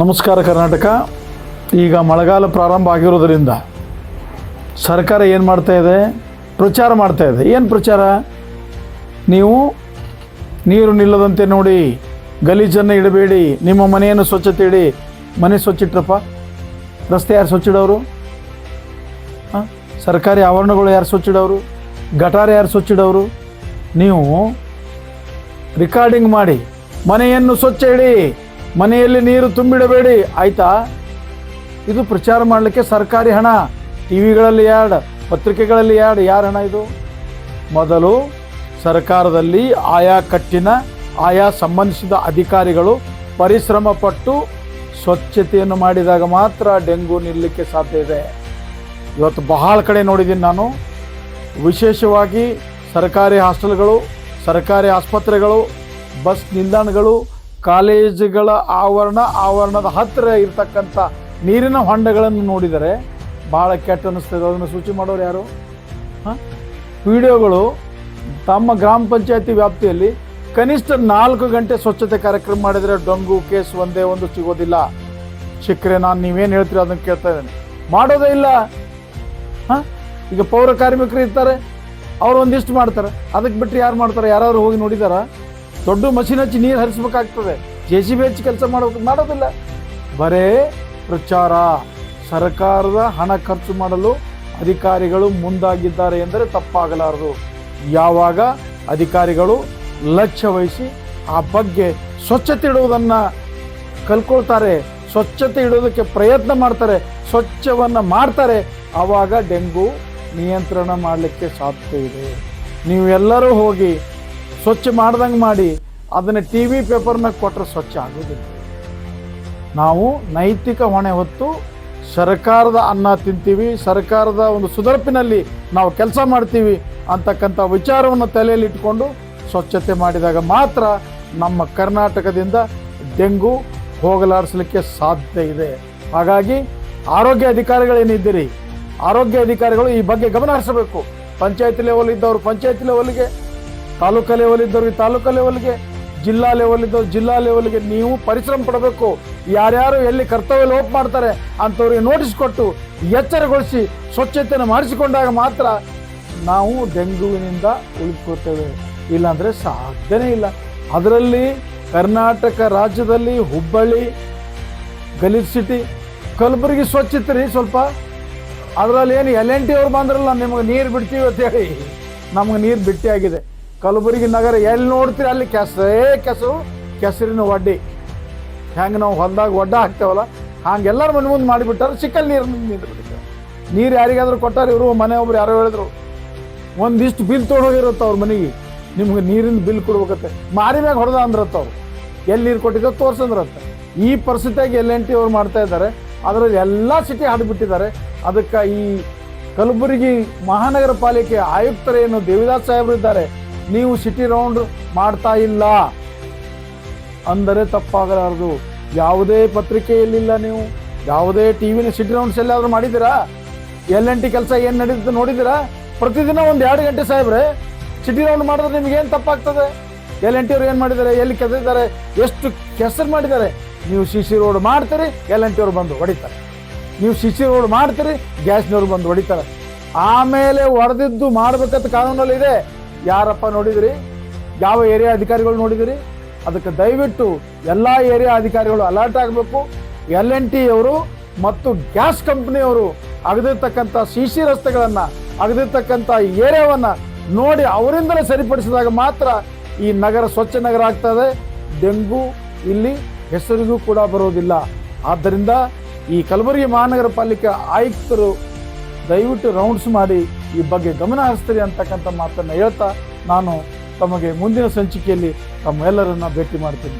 ನಮಸ್ಕಾರ ಕರ್ನಾಟಕ. ಈಗ ಮಳೆಗಾಲ ಪ್ರಾರಂಭ ಆಗಿರೋದರಿಂದ ಸರ್ಕಾರ ಏನು ಮಾಡ್ತಾ ಇದೆ? ಪ್ರಚಾರ ಮಾಡ್ತಾ ಇದೆ. ಏನು ಪ್ರಚಾರ? ನೀವು ನೀರು ನಿಲ್ಲದಂತೆ ನೋಡಿ, ಗಲೀಜನ್ನು ಇಡಬೇಡಿ, ನಿಮ್ಮ ಮನೆಯನ್ನು ಸ್ವಚ್ಛತೆ ಇಡಿ. ಮನೆ ಸ್ವಚ್ಛಿಟ್ರಪ್ಪ? ರಸ್ತೆ ಯಾರು ಸ್ವಚ್ಛಿಡೋರು? ಹಾಂ? ಸರ್ಕಾರಿ ಆವರಣಗಳು ಯಾರು ಸ್ವಚ್ಛಿಡೋರು? ಗಟಾರ ಯಾರು ಸ್ವಚ್ಛಿಡೋರು? ನೀವು ರೆಕಾರ್ಡಿಂಗ್ ಮಾಡಿ, ಮನೆಯನ್ನು ಸ್ವಚ್ಛ ಇಡಿ. ಮನೆಯಲ್ಲಿ ನೀರು ತುಂಬಿಡಬೇಡಿ. ಆಯ್ತಾ? ಇದು ಪ್ರಚಾರ ಮಾಡಲಿಕ್ಕೆ ಸರ್ಕಾರಿ ಹಣ. ಟಿ ವಿಗಳಲ್ಲಿ ಯಾಡ್ ಪತ್ರಿಕೆಗಳಲ್ಲಿ ಯಾಡ್ ಯಾರ ಹಣ ಇದು? ಮೊದಲು ಸರ್ಕಾರದಲ್ಲಿ ಆಯಾ ಕಟ್ಟಿನ, ಆಯಾ ಸಂಬಂಧಿಸಿದ ಅಧಿಕಾರಿಗಳು ಪರಿಶ್ರಮ ಪಟ್ಟು ಸ್ವಚ್ಛತೆಯನ್ನು ಮಾಡಿದಾಗ ಮಾತ್ರ ಡೆಂಗು ನಿಲ್ಲಕ್ಕೆ ಸಾಧ್ಯ ಇದೆ. ಇವತ್ತು ಬಹಳ ಕಡೆ ನೋಡಿದ್ದೀನಿ ನಾನು. ವಿಶೇಷವಾಗಿ ಸರ್ಕಾರಿ ಹಾಸ್ಟೆಲ್ಗಳು, ಸರ್ಕಾರಿ ಆಸ್ಪತ್ರೆಗಳು, ಬಸ್ ನಿಲ್ದಾಣಗಳು ಕಾಲೇಜುಗಳ ಆವರಣ, ಆವರಣದ ಹತ್ತಿರ ಇರತಕ್ಕಂಥ ನೀರಿನ ಹೊಂಡಗಳನ್ನು ನೋಡಿದರೆ ಭಾಳ ಕೆಟ್ಟ ಅನ್ನಿಸ್ತದೆ ಅದನ್ನು ಸೂಚಿ ಮಾಡೋರು ಯಾರು? ವಿಡಿಯೋಗಳು ತಮ್ಮ ಗ್ರಾಮ ಪಂಚಾಯತಿ ವ್ಯಾಪ್ತಿಯಲ್ಲಿ ಕನಿಷ್ಠ ನಾಲ್ಕು ಗಂಟೆ ಸ್ವಚ್ಛತೆ ಕಾರ್ಯಕ್ರಮ ಮಾಡಿದರೆ ಡೊಂಗು, ಕೇಸ್ ಒಂದೇ ಒಂದು ಸಿಗೋದಿಲ್ಲ. ಸಿಕ್ಕರೆ ನಾನು ನೀವೇನು ಹೇಳ್ತೀರಿ ಅದನ್ನು ಕೇಳ್ತಾ ಇದ್ದೇನೆ. ಮಾಡೋದೇ ಇಲ್ಲ. ಹಾಂ? ಈಗ ಪೌರ ಕಾರ್ಮಿಕರು ಇರ್ತಾರೆ. ಅವ್ರು ಒಂದಿಷ್ಟು ಮಾಡ್ತಾರೆ. ಅದಕ್ಕೆ ಬಿಟ್ಟರೆ ಯಾರು ಮಾಡ್ತಾರೆ? ಯಾರಾದ್ರು ಹೋಗಿ ನೋಡಿದಾರ? ದೊಡ್ಡ ಮಷಿನ್ ಹಚ್ಚಿ ನೀರು ಹರಿಸ್ಬೇಕಾಗ್ತದೆ. ಜೆ ಸಿ ಬಿ ಹಚ್ಚಿ ಕೆಲಸ ಮಾಡಬೇಕು ಮಾಡೋದಿಲ್ಲ. ಬರೇ ಪ್ರಚಾರ. ಸರ್ಕಾರದ ಹಣ ಖರ್ಚು ಮಾಡಲು ಅಧಿಕಾರಿಗಳು ಮುಂದಾಗಿದ್ದಾರೆ ಎಂದರೆ ತಪ್ಪಾಗಲಾರದು. ಯಾವಾಗ ಅಧಿಕಾರಿಗಳು ಲಕ್ಷ್ಯ ವಹಿಸಿ ಆ ಬಗ್ಗೆ ಸ್ವಚ್ಛತೆ ಇಡುವುದನ್ನು ಕಲ್ಕೊಳ್ತಾರೆ, ಸ್ವಚ್ಛತೆ ಇಡೋದಕ್ಕೆ ಪ್ರಯತ್ನ ಮಾಡ್ತಾರೆ, ಸ್ವಚ್ಛವನ್ನು ಮಾಡ್ತಾರೆ, ಆವಾಗ ಡೆಂಗು ನಿಯಂತ್ರಣ ಮಾಡಲಿಕ್ಕೆ ಸಾಧ್ಯ ಇದೆ. ನೀವೆಲ್ಲರೂ ಹೋಗಿ ಸ್ವಚ್ಛ ಮಾಡ್ದಂಗೆ ಮಾಡಿ ಅದನ್ನು ಟಿ ವಿ ಪೇಪರ್ನಾಗ ಕೊಟ್ಟರೆ ಸ್ವಚ್ಛ ಆಗೋದಿಲ್ಲ. ನಾವು ನೈತಿಕ ಹೊಣೆ ಹೊತ್ತು ಸರ್ಕಾರದ ಅನ್ನ ತಿಂತೀವಿ, ಸರ್ಕಾರದ ಒಂದು ಸುದರ್ಪಿನಲ್ಲಿ ನಾವು ಕೆಲಸ ಮಾಡ್ತೀವಿ ಅಂತಕ್ಕಂಥ ವಿಚಾರವನ್ನು ತಲೆಯಲ್ಲಿ ಇಟ್ಕೊಂಡು ಸ್ವಚ್ಛತೆ ಮಾಡಿದಾಗ ಮಾತ್ರ ನಮ್ಮ ಕರ್ನಾಟಕದಿಂದ ಡೆಂಗು ಹೋಗಲಾಡಿಸಲಿಕ್ಕೆ ಸಾಧ್ಯ ಇದೆ. ಹಾಗಾಗಿ ಆರೋಗ್ಯ ಅಧಿಕಾರಿಗಳೇನಿದ್ದೀರಿ ಆರೋಗ್ಯ ಅಧಿಕಾರಿಗಳು ಈ ಬಗ್ಗೆ ಗಮನ ಹರಿಸಬೇಕು. ಪಂಚಾಯತ್ ಲೆವೆಲ್ ಇದ್ದವರು ಪಂಚಾಯತ್ ಲೆವೆಲ್ಗೆ ತಾಲೂಕಾ ಲೆವೆಲ್ ಇದ್ದವ್ರಿಗೆ ತಾಲೂಕಾ ಲೆವೆಲ್ಗೆ ಜಿಲ್ಲಾ ಲೆವೆಲ್ ಇದ್ದವ್ರು ಜಿಲ್ಲಾ ಲೆವೆಲ್ಗೆ ನೀವು ಪರಿಶ್ರಮ ಪಡಬೇಕು. ಯಾರ್ಯಾರು ಎಲ್ಲಿ ಕರ್ತವ್ಯ ಲೋಪ ಮಾಡ್ತಾರೆ ಅಂಥವ್ರಿಗೆ ನೋಟಿಸ್ ಕೊಟ್ಟು ಎಚ್ಚರಗೊಳಿಸಿ, ಸ್ವಚ್ಛತೆಯನ್ನು ಮಾಡಿಸಿಕೊಂಡಾಗ ಮಾತ್ರ ನಾವು ಡೆಂಗುವಿನಿಂದ ಉಳಿದುಕೊಳ್ತೇವೆ ಇಲ್ಲಾಂದರೆ ಸಾಧ್ಯನೇ ಇಲ್ಲ. ಅದರಲ್ಲಿ ಕರ್ನಾಟಕ ರಾಜ್ಯದಲ್ಲಿ ಹುಬ್ಬಳ್ಳಿ, ಗಲೀಜ್ ಸಿಟಿ ಕಲಬುರಗಿ ಸ್ವಚ್ಛತೆ ರೀ ಸ್ವಲ್ಪ. ಅದರಲ್ಲಿ ಏನು ಎಲ್ ಎನ್ ಟಿ ಅವ್ರು ಬಂದ್ರಲ್ಲ, ನಿಮಗೆ ನೀರು ಬಿಡ್ತೀವಿ ಅಂತ ಹೇಳಿ. ನಮಗೆ ನೀರು ಬಿಟ್ಟಿ ಆಗಿದೆ. ಕಲಬುರಗಿ ನಗರ ಎಲ್ಲಿ ನೋಡ್ತೀರಿ ಅಲ್ಲಿ ಕೆಸರೇ ಕೆಸರು, ಕೆಸರಿನ ಒಡ್ಡಿ. ಹೆಂಗೆ ನಾವು ಹೊಲದಾಗ ಒಡ್ಡ ಹಾಕ್ತೇವಲ್ಲ, ಹಂಗೆ ಎಲ್ಲರ ಮನೆ ಮುಂದೆ ಮಾಡಿಬಿಟ್ಟಾರೆ ಸಿಕ್ಕಲ್ಲಿ ನೀರು ನಿಂತು ಬಿಟ್ಟಿದ್ದಾರೆ ನೀರು ಯಾರಿಗಾದ್ರೂ ಕೊಟ್ಟಾರೆ, ಇವರು ಮನೆ ಒಬ್ರು ಯಾರೋ ಹೇಳಿದ್ರು. ಒಂದಿಷ್ಟು ಬಿಲ್ ತೊಗೊಂಡೋಗಿರುತ್ತೆ ಅವ್ರ ಮನೆಗೆ. ನಿಮ್ಗೆ ನೀರಿನ ಬಿಲ್ ಕೊಡ್ಬೇಕತ್ತೆ. ಮಾರಿ ಮ್ಯಾಗ ಹೊಡೆದ ಅಂದ್ರತ್ತ ಅವ್ರು. ಎಲ್ಲಿ ನೀರು ಕೊಟ್ಟಿದ್ದ ತೋರ್ಸಂದ್ರತ್ತ. ಈ ಪರಿಸ್ಥಿತಿಯಾಗಿ ಎಲ್ ಎನ್ ಟಿ ಅವ್ರು ಮಾಡ್ತಾ ಇದ್ದಾರೆ, ಅದರಲ್ಲಿ ಎಲ್ಲ ಸಿಟಿ ಹಾಡಿಬಿಟ್ಟಿದ್ದಾರೆ. ಅದಕ್ಕೆ ಈ ಕಲಬುರಗಿ ಮಹಾನಗರ ಪಾಲಿಕೆ ಆಯುಕ್ತರೇನು ದೇವಿದಾಸ್ ಸಾಹೇಬರು ಇದ್ದಾರೆ ನೀವು ಸಿಟಿ ರೌಂಡ್ ಮಾಡ್ತಾ ಇಲ್ಲ ಅಂದರೆ ತಪ್ಪಾಗಲಾರದು. ಯಾವುದೇ ಪತ್ರಿಕೆಯಲ್ಲಿಲ್ಲ ನೀವು. ಯಾವುದೇ ಟಿ ವಿನ ಸಿಟಿ ರೌಂಡ್ಸ್ ಎಲ್ಲಾದರೂ ಮಾಡಿದ್ದೀರಾ? ಎಲ್ ಎನ್ ಟಿ ಕೆಲಸ ಏನು ನಡೀತದೆ ನೋಡಿದ್ದೀರಾ? ಪ್ರತಿದಿನ ಒಂದು ಎರಡು ಗಂಟೆ ಸಾಹೇಬ್ರೆ, ಸಿಟಿ ರೌಂಡ್ ಮಾಡಿದ್ರೆ ನಿಮ್ಗೆ ಏನು ತಪ್ಪಾಗ್ತದೆ? ಎಲ್ ಎನ್ ಟಿ ಅವ್ರು ಏನು ಮಾಡಿದ್ದಾರೆ? ಎಲ್ಲಿ ಕೆದಿದ್ದಾರೆ ಎಷ್ಟು ಕೆಸರು ಮಾಡಿದ್ದಾರೆ? ನೀವು ಸಿ ಸಿ ರೋಡ್ ಮಾಡ್ತೀರಿ, ಎಲ್ ಎನ್ ಟಿ ಅವ್ರು ಬಂದು ಹೊಡಿತಾರೆ. ನೀವು ಸಿ ಸಿ ರೋಡ್ ಮಾಡ್ತೀರಿ, ಗ್ಯಾಸ್ನವ್ರು ಬಂದು ಹೊಡಿತಾರೆ. ಆಮೇಲೆ ಹೊಡೆದಿದ್ದು ಮಾಡಬೇಕಂತ ಕಾನೂನಲ್ಲಿ ಇದೆ ಯಾರಪ್ಪ ನೋಡಿದಿರಿ? ಯಾವ ಏರಿಯಾ ಅಧಿಕಾರಿಗಳು ನೋಡಿದಿರಿ? ಅದಕ್ಕೆ ದಯವಿಟ್ಟು ಎಲ್ಲ ಏರಿಯಾ ಅಧಿಕಾರಿಗಳು ಅಲರ್ಟ್ ಆಗಬೇಕು. ಎಲ್ ಎನ್ ಟಿ ಅವರು ಮತ್ತು ಗ್ಯಾಸ್ ಕಂಪ್ನಿಯವರು ಅಗದಿರ್ತಕ್ಕಂಥ ಸಿ ಸಿ ರಸ್ತೆಗಳನ್ನು, ಅಗದಿರ್ತಕ್ಕಂಥ ಏರಿಯಾವನ್ನು ನೋಡಿ ಅವರಿಂದಲೇ ಸರಿಪಡಿಸಿದಾಗ ಮಾತ್ರ ಈ ನಗರ ಸ್ವಚ್ಛ ನಗರ ಆಗ್ತದೆ. ಡೆಂಗು ಇಲ್ಲಿ ಹೆಸರಿಗೂ ಕೂಡ ಬರೋದಿಲ್ಲ ಆದ್ದರಿಂದ ಈ ಕಲಬುರಗಿ ಮಹಾನಗರ ಪಾಲಿಕೆ ಆಯುಕ್ತರು ದಯವಿಟ್ಟು ರೌಂಡ್ಸ್ ಮಾಡಿ ಈ ಬಗ್ಗೆ ಗಮನ ಹರಿಸ್ತೀರಿ ಅಂತಕ್ಕಂಥ ಮಾತನ್ನು ಹೇಳ್ತಾ ನಾನು ತಮಗೆ ಮುಂದಿನ ಸಂಚಿಕೆಯಲ್ಲಿ ತಮ್ಮೆಲ್ಲರನ್ನ ಭೇಟಿ ಮಾಡ್ತೀನಿ.